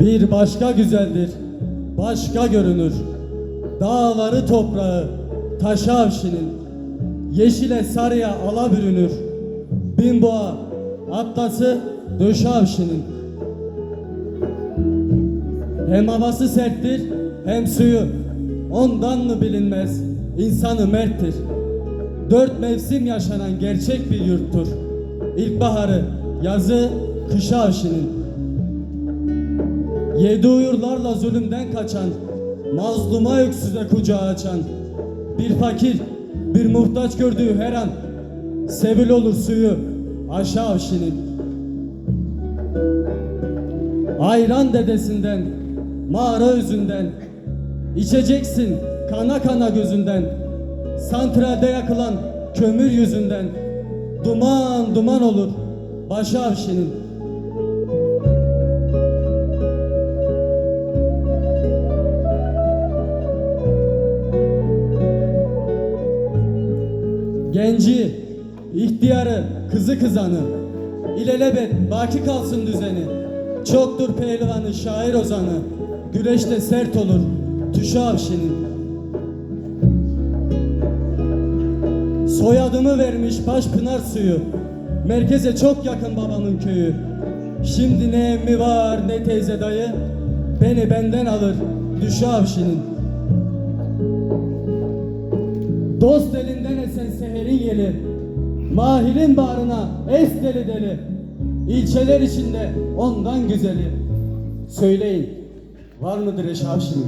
bir başka güzeldir, başka görünür. Dağları toprağı, taşı avşinin, yeşile sarıya ala bürünür. Bin boğa, atlası, döşü avşinin. Hem havası serttir, hem suyu. Ondan mı bilinmez, insanı merttir. Dört mevsim yaşanan gerçek bir yurttur. İlkbaharı, yazı, kışı avşinin. Yedi uyurlarla zulümden kaçan, mazluma öksüze kucağı açan, bir fakir, bir muhtaç gördüğü her an, sevil olur suyu, aşağı avşinin. Ayran dedesinden, mağara özünden, içeceksin kana kana gözünden, santralde yakılan kömür yüzünden, duman duman olur başı avşinin. Genci, ihtiyarı, kızı kızanı, ilelebet baki kalsın düzeni. Çoktur pehlivanı, şair ozanı, güreşte sert olur, tüşü avşinin. Soyadımı vermiş Başpınar suyu, merkeze çok yakın babamın köyü. Şimdi ne emmi var ne teyze dayı, beni benden alır, düşü avşinin. Dost elinden esen seherin yeli Mahilin bağrına es deli deli. İlçeler içinde ondan güzeli. Söyleyin var mıdır eşavşinin?